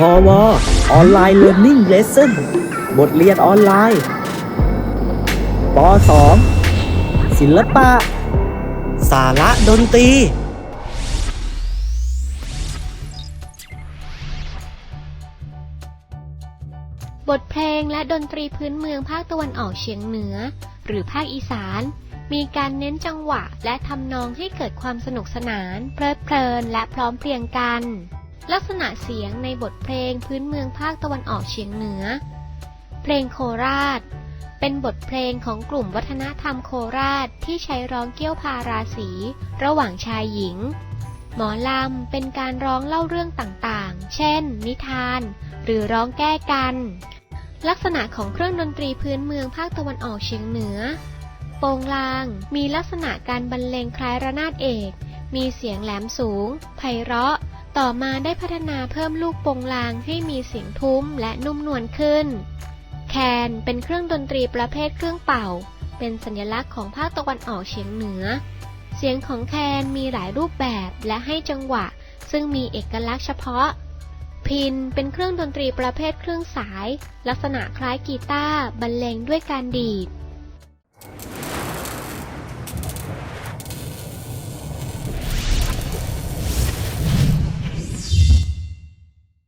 พอวออนไลน์เรียน i ิ g เลส s o n บทเรียนออนไลน์ป .2 ศิลปะ สาระดนตรี บทเพลงและดนตรีพื้นเมืองภาคตะวันออกเฉียงเหนือ หรือภาคอีสาน มีการเน้นจังหวะและทำนองให้เกิดความสนุกสนาน เพลิดเพลินและพร้อมเพรียงกัน ลักษณะเสียงในบทเพลงพื้นเมืองภาคตะวันออกเฉียงเหนือ เพลงโคราช เป็นบทเพลงของกลุ่มวัฒนธรรมโคราชที่ใช้ร้องเกี่ยวพาราสี ระหว่างชายหญิง หมอลำเป็นการร้องเล่าเรื่องต่างๆ เช่น นิทาน หรือร้องแก้กัน ลักษณะของเครื่องดนตรีพื้นเมืองภาคตะวันออกเฉียงเหนือ โปงลาง มีลักษณะการบรรเลงคล้ายระนาดเอกมีเสียงแหลมสูง ไพเราะ ต่อมาได้พัฒนาเพิ่มลูกปงลางให้มีเสียงทุ้มและนุ่มนวลขึ้น แคนเป็นเครื่องดนตรีประเภทเครื่องเป่า เป็นสัญลักษณ์ของภาคตะวันออกเฉียงเหนือ เสียงของแคนมีหลายรูปแบบและให้จังหวะ ซึ่งมีเอกลักษณ์เฉพาะ พินเป็นเครื่องดนตรีประเภทเครื่องสาย ลักษณะคล้ายกีตาร์บรรเลงด้วยการดีด